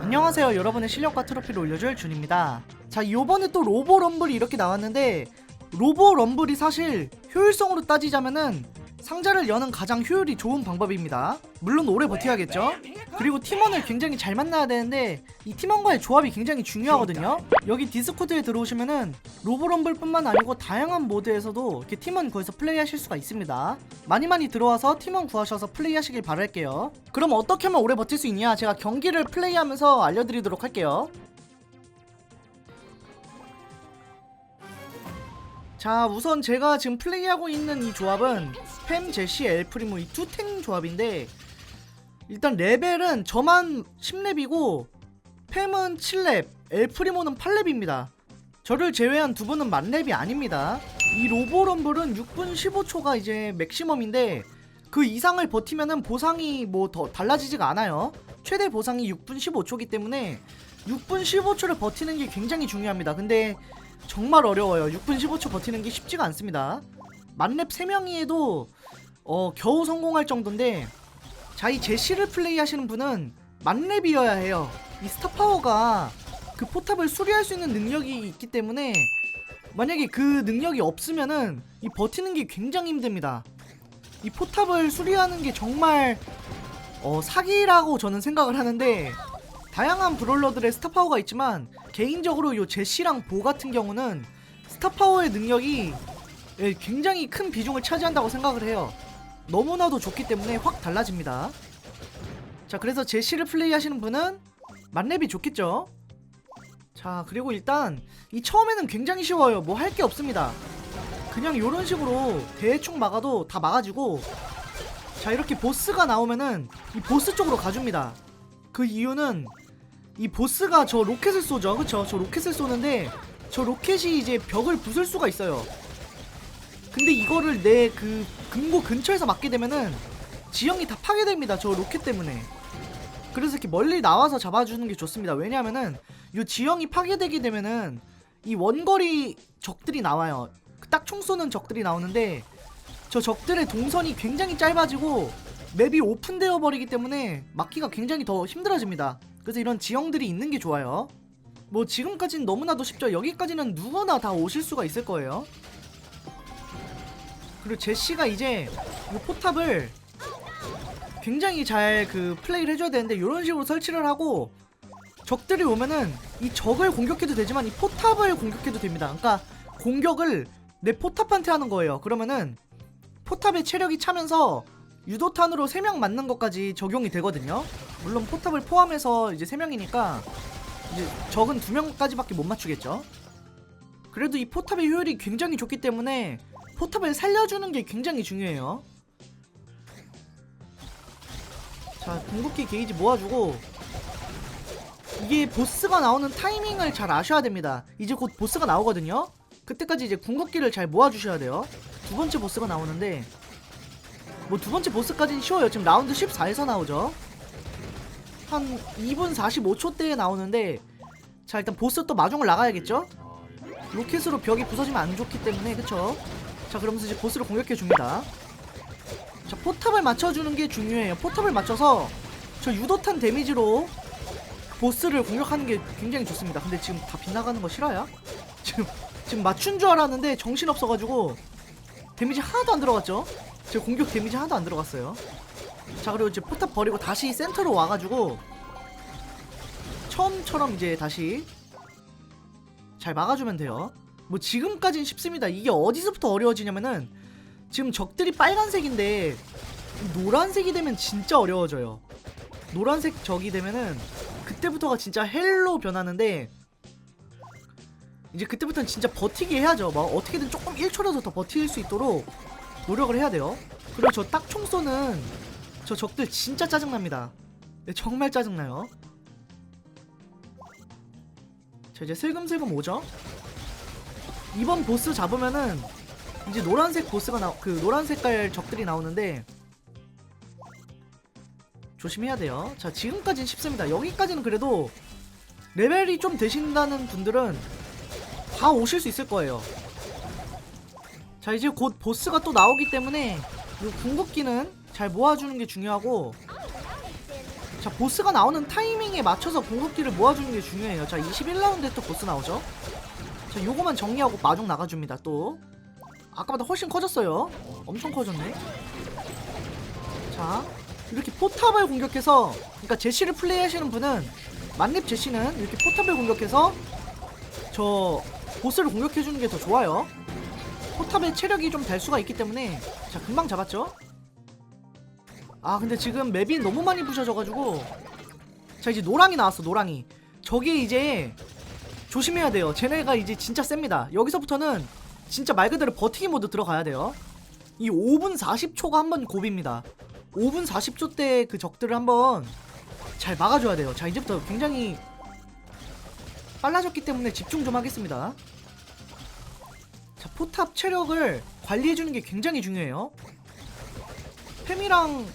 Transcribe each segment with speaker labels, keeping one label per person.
Speaker 1: 안녕하세요. 여러분의 실력과 트로피를 올려줄 준입니다. 자 요번에 또 로보 럼블이 이렇게 나왔는데 로보 럼블이 사실 효율성으로 따지자면은 상자를 여는 가장 효율이 좋은 방법입니다. 물론 오래 버텨야겠죠? 그리고 팀원을 굉장히 잘 만나야 되는데 이 팀원과의 조합이 굉장히 중요하거든요. 여기 디스코드에 들어오시면은 로보 럼블 뿐만 아니고 다양한 모드에서도 이렇게 팀원 거기서 플레이하실 수가 있습니다. 많이 많이 들어와서 팀원 구하셔서 플레이하시길 바랄게요. 그럼 어떻게 하면 오래 버틸 수 있냐? 제가 경기를 플레이하면서 알려드리도록 할게요 자 우선 제가 지금 플레이하고 있는 이 조합은 팸, 제시, 엘프리모 이 투탱 조합인데 일단 레벨은 저만 10렙이고 팸은 7렙, 엘프리모는 8렙입니다. 저를 제외한 두 분은 만렙이 아닙니다. 이 로보럼블은 6분 15초가 이제 맥시멈인데 그 이상을 버티면은 보상이 뭐 더 달라지지가 않아요. 최대 보상이 6분 15초기 때문에 6분 15초를 버티는 게 굉장히 중요합니다. 근데 정말 어려워요. 6분 15초 버티는 게 쉽지가 않습니다. 만렙 3명이 해도 어, 겨우 성공할 정도인데 자, 이 제시를 플레이 하시는 분은 만렙이어야 해요. 이 스타파워가 그 포탑을 수리할 수 있는 능력이 있기 때문에 만약에 그 능력이 없으면은 이 버티는 게 굉장히 힘듭니다. 이 포탑을 수리하는 게 정말 어, 사기라고 저는 생각을 하는데 다양한 브롤러들의 스타파워가 있지만 개인적으로 요 제시랑 보 같은 경우는 스타파워의 능력이 예, 굉장히 큰 비중을 차지한다고 생각을 해요. 너무나도 좋기 때문에 확 달라집니다. 자, 그래서 제시를 플레이하시는 분은 만렙이 좋겠죠? 자, 그리고 일단 이 처음에는 굉장히 쉬워요. 뭐 할 게 없습니다. 그냥 요런 식으로 대충 막아도 다 막아지고 자, 이렇게 보스가 나오면은 이 보스 쪽으로 가줍니다. 그 이유는 이 보스가 저 로켓을 쏘죠. 그쵸? 저 로켓을 쏘는데 저 로켓이 이제 벽을 부술 수가 있어요. 근데 이거를 내 그 금고 근처에서 맞게 되면은 지형이 다 파괴됩니다. 저 로켓 때문에. 그래서 이렇게 멀리 나와서 잡아주는 게 좋습니다. 왜냐하면은 이 지형이 파괴되게 되면은 이 원거리 적들이 나와요. 그딱총 쏘는 적들이 나오는데 저 적들의 동선이 굉장히 짧아지고 맵이 오픈되어 버리기 때문에 막기가 굉장히 더 힘들어집니다. 그래서 이런 지형들이 있는 게 좋아요. 뭐 지금까지는 너무나도 쉽죠. 여기까지는 누구나 다 오실 수가 있을 거예요. 그리고 제시가 이제 이 포탑을 굉장히 잘 그 플레이를 해줘야 되는데 이런 식으로 설치를 하고 적들이 오면은 이 적을 공격해도 되지만 이 포탑을 공격해도 됩니다. 그러니까 공격을 내 포탑한테 하는 거예요. 그러면은 포탑의 체력이 차면서 유도탄으로 3명 맞는 것까지 적용이 되거든요. 물론 포탑을 포함해서 이제 3명이니까 이제 적은 2명까지밖에 못 맞추겠죠. 그래도 이 포탑의 효율이 굉장히 좋기 때문에 포탑을 살려주는 게 굉장히 중요해요. 자, 궁극기 게이지 모아주고 이게 보스가 나오는 타이밍을 잘 아셔야 됩니다. 이제 곧 보스가 나오거든요. 그때까지 이제 궁극기를 잘 모아주셔야 돼요. 두 번째 보스가 나오는데 뭐 두 번째 보스까지는 쉬워요. 지금 라운드 14에서 나오죠. 한 2분 45초 때에 나오는데 자 일단 보스 또 마중을 나가야겠죠? 로켓으로 벽이 부서지면 안 좋기 때문에 그쵸? 자 그러면서 이제 보스를 공격해 줍니다. 자 포탑을 맞춰주는 게 중요해요. 포탑을 맞춰서 저 유도탄 데미지로 보스를 공격하는 게 굉장히 좋습니다. 근데 지금 다 빗나가는 거 싫어요? 지금 지금 맞춘 줄 알았는데 정신 없어가지고 데미지 하나도 안 들어갔죠? 제 공격 데미지 하나도 안 들어갔어요. 자 그리고 이제 포탑 버리고 다시 센터로 와가지고 처음처럼 이제 다시 잘 막아주면 돼요. 뭐 지금까진 쉽습니다. 이게 어디서부터 어려워지냐면은 지금 적들이 빨간색인데 이 노란색이 되면 진짜 어려워져요. 노란색 적이 되면은 그때부터가 진짜 헬로 변하는데 이제 그때부터는 진짜 버티게 해야죠. 막 어떻게든 조금 1초라도 더 버틸 수 있도록 노력을 해야 돼요. 그리고 저 딱총 쏘는 저 적들 진짜 짜증납니다. 네, 정말 짜증나요. 자 이제 슬금슬금 오죠. 이번 보스 잡으면은 이제 노란색 보스가 나, 그 노란 색깔 적들이 나오는데 조심해야 돼요. 자 지금까지는 쉽습니다. 여기까지는 그래도 레벨이 좀 되신다는 분들은 다 오실 수 있을 거예요. 자 이제 곧 보스가 또 나오기 때문에 이 궁극기는 잘 모아주는 게 중요하고 자 보스가 나오는 타이밍에 맞춰서 궁극기를 모아주는 게 중요해요. 자 21라운드에 또 보스 나오죠? 자 요거만 정리하고 마중 나가줍니다 또. 아까보다 훨씬 커졌어요. 엄청 커졌네. 자 이렇게 포탑을 공격해서 그러니까 제시를 플레이하시는 분은 만렙 제시는 이렇게 포탑을 공격해서 저 보스를 공격해주는 게 더 좋아요 포탑의 체력이 좀 될 수가 있기 때문에 자 금방 잡았죠? 아 근데 지금 맵이 너무 많이 부셔져가지고 자 이제 노랑이 나왔어 노랑이. 저게 이제 조심해야 돼요. 쟤네가 이제 진짜 셉니다. 여기서부터는 진짜 말 그대로 버티기 모드 들어가야 돼요. 이 5분 40초가 한번 고비입니다. 5분 40초 때 그 적들을 한번 잘 막아줘야 돼요. 자 이제부터 굉장히 빨라졌기 때문에 집중 좀 하겠습니다. 자 포탑 체력을 관리해주는 게 굉장히 중요해요 팸이랑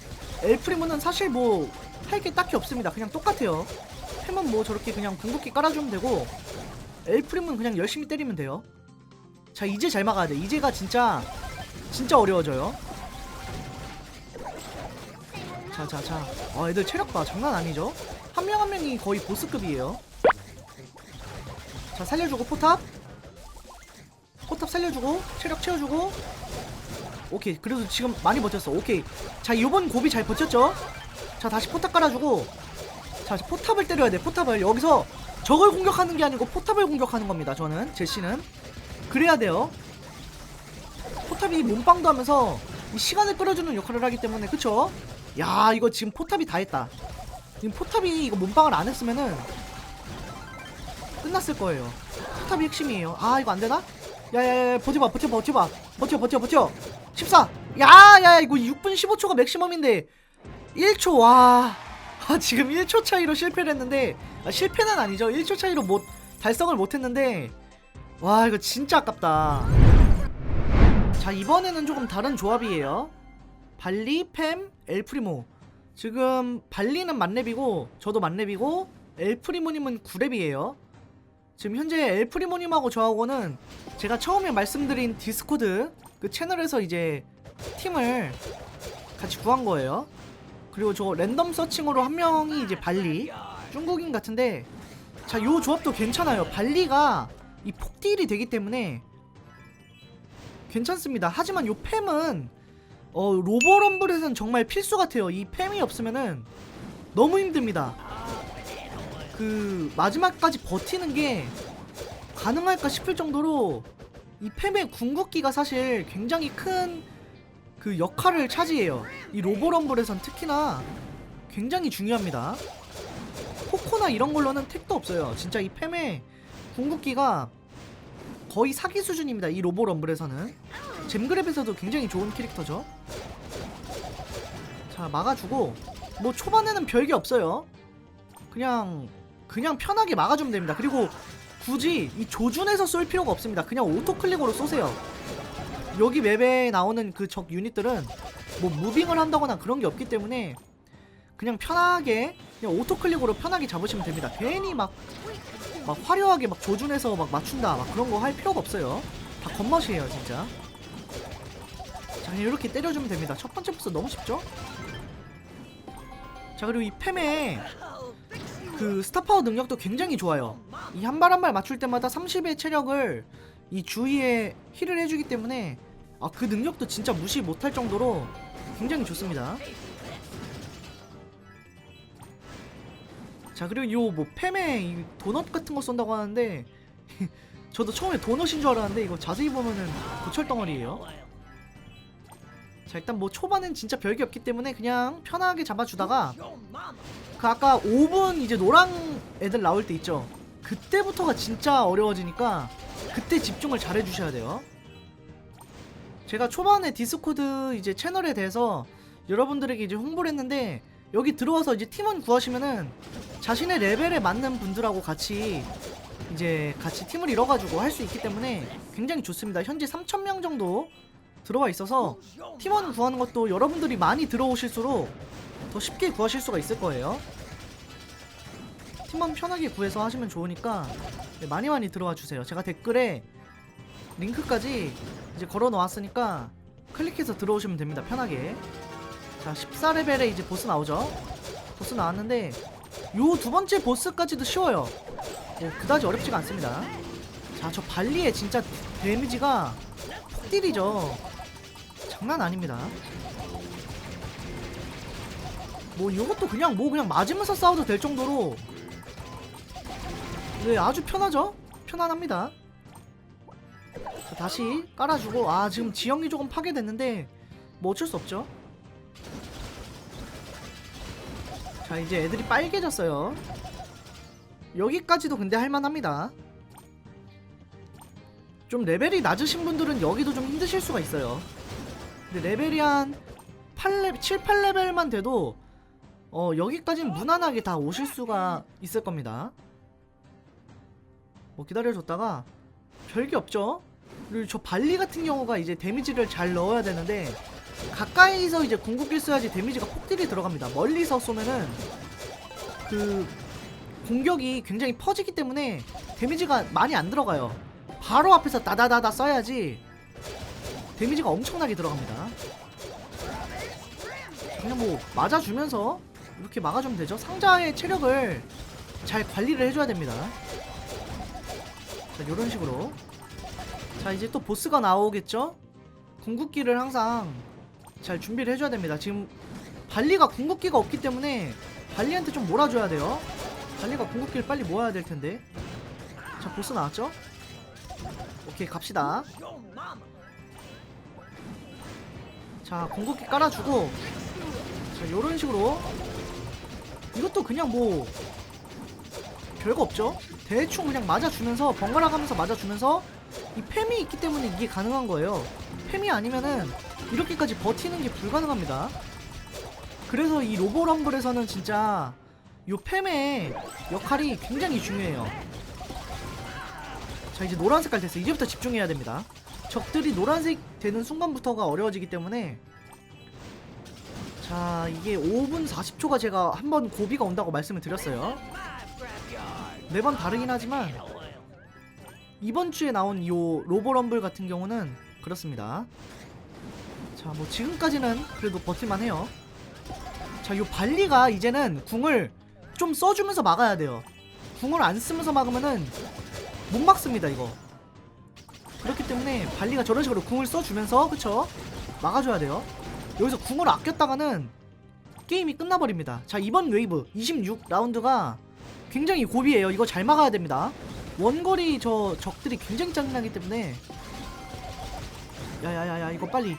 Speaker 1: 엘프리모는 사실 뭐 할 게 딱히 없습니다. 그냥 똑같아요. 팸은 뭐 저렇게 그냥 궁극기 깔아주면 되고 엘프림은 그냥 열심히 때리면 돼요. 자 이제 잘 막아야 돼. 이제가 진짜 진짜 어려워져요. 자자자. 아 애들 체력 봐 장난 아니죠? 한 명한 명이 거의 보스급이에요. 자 살려주고 포탑. 포탑 살려주고 체력 채워주고. 오케이 그래도 지금 많이 버텼어. 오케이. 자 요번 고비 잘 버텼죠? 자 다시 포탑 깔아주고. 자 포탑을 때려야 돼 포탑을. 여기서 적을 공격하는 게 아니고 포탑을 공격하는 겁니다 저는 제시는. 그래야 돼요. 포탑이 몸빵도 하면서 이 시간을 끌어주는 역할을 하기 때문에 그쵸? 야 이거 지금 포탑이 다 했다. 지금 포탑이 이거 몸빵을 안 했으면은 끝났을 거예요. 포탑이 핵심이에요. 아 이거 안 되나 야야야 버텨봐 버텨 버텨봐. 버텨 버텨 버텨. 14 야야 이거 6분 15초가 맥시멈인데. 1초 와. 아, 지금 1초 차이로 실패를 했는데. 아, 실패는 아니죠. 1초 차이로 못 달성을 못했는데. 와 이거 진짜 아깝다. 자 이번에는 조금 다른 조합이에요. 발리 팸 엘프리모. 지금 발리는 만렙이고 저도 만렙이고 엘프리모님은 9렙이에요 지금 현재 엘프리모님하고 저하고는 제가 처음에 말씀드린 디스코드 그 채널에서 이제 팀을 같이 구한 거예요. 그리고 저 랜덤 서칭으로 한 명이 이제 발리 중국인 같은데 자 요 조합도 괜찮아요. 발리가 이 폭딜이 되기 때문에 괜찮습니다. 하지만 요 팸은 어 로버럼블에서는 정말 필수 같아요. 이 팸이 없으면은 너무 힘듭니다. 그 마지막까지 버티는 게 가능할까 싶을 정도로 이 팸의 궁극기가 사실 굉장히 큰 그 역할을 차지해요. 이 로보럼블에선 특히나 굉장히 중요합니다. 코코나 이런 걸로는 택도 없어요. 진짜 이 팸의 궁극기가 거의 사기 수준입니다. 이 로보럼블에서는 잼그랩에서도 굉장히 좋은 캐릭터죠. 자 막아주고 뭐 초반에는 별게 없어요. 그냥 그냥 편하게 막아주면 됩니다. 그리고 굳이 이 조준해서 쏠 필요가 없습니다. 그냥 오토클릭으로 쏘세요. 여기 맵에 나오는 그 적 유닛들은 뭐 무빙을 한다거나 그런 게 없기 때문에 그냥 편하게 그냥 오토클릭으로 편하게 잡으시면 됩니다. 괜히 막, 막 화려하게 막 조준해서 막 맞춘다 막 그런 거 할 필요가 없어요. 다 겉멋이에요 진짜. 자 그냥 이렇게 때려주면 됩니다. 첫 번째 보스 너무 쉽죠? 자 그리고 이 팸에 그 스타파워 능력도 굉장히 좋아요. 이 한 발 한 발 맞출 때마다 30의 체력을 이 주위에 힐을 해주기 때문에 아 그 능력도 진짜 무시 못할 정도로 굉장히 좋습니다. 자 그리고 요 뭐 팸에 이 도넛 같은 거 쏜다고 하는데 저도 처음에 도넛인 줄 알았는데 이거 자세히 보면은 고철 덩어리예요. 자 일단 뭐 초반엔 진짜 별게 없기 때문에 그냥 편하게 잡아주다가 그 아까 5분 이제 노랑 애들 나올 때 있죠? 그때부터가 진짜 어려워지니까 그때 집중을 잘 해주셔야 돼요. 제가 초반에 디스코드 이제 채널에 대해서 여러분들에게 이제 홍보를 했는데 여기 들어와서 이제 팀원 구하시면은 자신의 레벨에 맞는 분들하고 같이 이제 같이 팀을 이뤄가지고 할 수 있기 때문에 굉장히 좋습니다. 현재 3,000명 정도 들어와 있어서 팀원 구하는 것도 여러분들이 많이 들어오실수록 더 쉽게 구하실 수가 있을 거예요. 팀원 편하게 구해서 하시면 좋으니까 네, 많이 많이 들어와 주세요. 제가 댓글에 링크까지 이제 걸어 놓았으니까 클릭해서 들어오시면 됩니다. 편하게. 자, 14레벨에 이제 보스 나오죠. 보스 나왔는데 요 두 번째 보스까지도 쉬워요 뭐 그다지 어렵지가 않습니다 자 저 발리의 진짜 데미지가 폭딜이죠 장난 아닙니다. 뭐 요것도 그냥 뭐 그냥 맞으면서 싸워도 될 정도로 네 아주 편하죠? 편안합니다. 자, 다시 깔아주고 아 지금 지형이 조금 파괴됐는데 뭐 어쩔 수 없죠? 자 이제 애들이 빨개졌어요. 여기까지도 근데 할만합니다. 좀 레벨이 낮으신 분들은 여기도 좀 힘드실 수가 있어요 근데 레벨이 한 8레, 7, 8레벨만 돼도 어 여기까지는 무난하게 다 오실 수가 있을 겁니다 뭐 기다려줬다가 별게 없죠 그리고 저 발리 같은 경우가 이제 데미지를 잘 넣어야 되는데 가까이서 이제 궁극기 써야지 데미지가 폭딜이 들어갑니다. 멀리서 쏘면은 그 공격이 굉장히 퍼지기 때문에 데미지가 많이 안 들어가요. 바로 앞에서 다다다다 써야지 데미지가 엄청나게 들어갑니다. 그냥 뭐 맞아주면서 이렇게 막아주면 되죠. 상자의 체력을 잘 관리를 해줘야 됩니다. 자, 이런 식으로. 자, 이제 또 보스가 나오겠죠? 궁극기를 항상 잘 준비를 해줘야 됩니다. 지금 발리가 궁극기가 없기 때문에 발리한테 좀 몰아줘야 돼요. 발리가 궁극기를 빨리 모아야 될 텐데. 자, 보스 나왔죠? 오케이, 갑시다. 자, 궁극기 깔아주고. 자, 요런 식으로. 이것도 그냥 뭐. 별거 없죠? 대충 그냥 맞아주면서, 번갈아 가면서 맞아주면서, 이 팸이 있기 때문에 이게 가능한 거예요. 팸이 아니면은, 이렇게까지 버티는 게 불가능합니다. 그래서 이 로보럼블에서는 진짜 요 팸의 역할이 굉장히 중요해요. 자 이제 노란 색깔 됐어. 이제부터 집중해야 됩니다. 적들이 노란색 되는 순간부터가 어려워지기 때문에 자 이게 5분 40초가 제가 한 번 고비가 온다고 말씀을 드렸어요. 매번 다르긴 하지만 이번 주에 나온 요 로보럼블 같은 경우는 그렇습니다. 자, 뭐 지금까지는 그래도 버틸만 해요. 자, 요 발리가 이제는 궁을 좀 써주면서 막아야 돼요. 궁을 안 쓰면서 막으면은 못 막습니다, 이거. 그렇기 때문에 발리가 저런 식으로 궁을 써주면서, 그쵸? 막아줘야 돼요. 여기서 궁을 아꼈다가는 게임이 끝나버립니다. 자, 이번 웨이브 26라운드가 굉장히 고비예요. 이거 잘 막아야 됩니다. 원거리 저 적들이 굉장히 짜증나기 때문에 야야야야 이거 빨리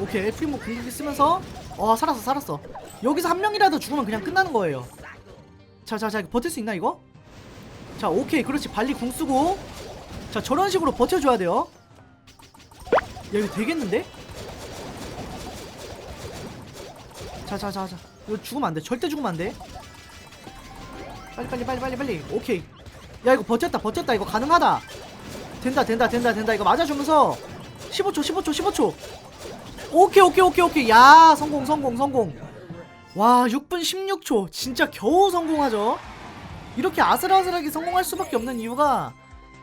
Speaker 1: 오케이 프리모 궁극기 쓰면서 어 살았어 살았어 여기서 한 명이라도 죽으면 그냥 끝나는 거예요 자자자 버틸 수 있나 이거? 자 오케이 그렇지 발리 궁 쓰고 자 저런 식으로 버텨줘야 돼요. 야 이거 되겠는데? 자자자자. 이거 죽으면 안돼. 절대 죽으면 안돼. 빨리 빨리 빨리 빨리 빨리. 오케이. 야 이거 버텼다 버텼다. 이거 가능하다. 된다 된다 된다 된다. 이거 맞아주면서. 15초 15초 15초. 오케이 오케이 오케이 오케이. 야 성공 성공 성공. 와 6분 16초. 진짜 겨우 성공하죠? 이렇게 아슬아슬하게 성공할 수밖에 없는 이유가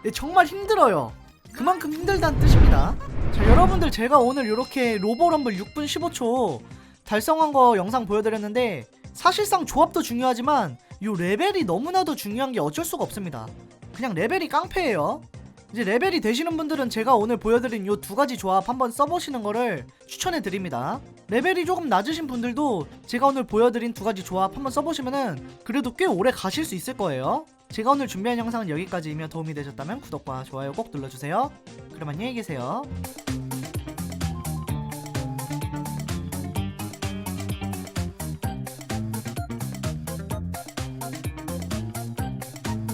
Speaker 1: 네, 정말 힘들어요. 그만큼 힘들다는 뜻입니다. 자 여러분들 제가 오늘 이렇게 로보럼블 6분 15초 달성한 거 영상 보여드렸는데 사실상 조합도 중요하지만 이 레벨이 너무나도 중요한 게 어쩔 수가 없습니다. 그냥 레벨이 깡패예요 이제 레벨이 되시는 분들은 제가 오늘 보여드린 요 두 가지 조합 한번 써보시는 거를 추천해 드립니다. 레벨이 조금 낮으신 분들도 제가 오늘 보여드린 두 가지 조합 한번 써보시면은 그래도 꽤 오래 가실 수 있을 거예요. 제가 오늘 준비한 영상은 여기까지이며 도움이 되셨다면 구독과 좋아요 꼭 눌러주세요. 그럼 안녕히 계세요.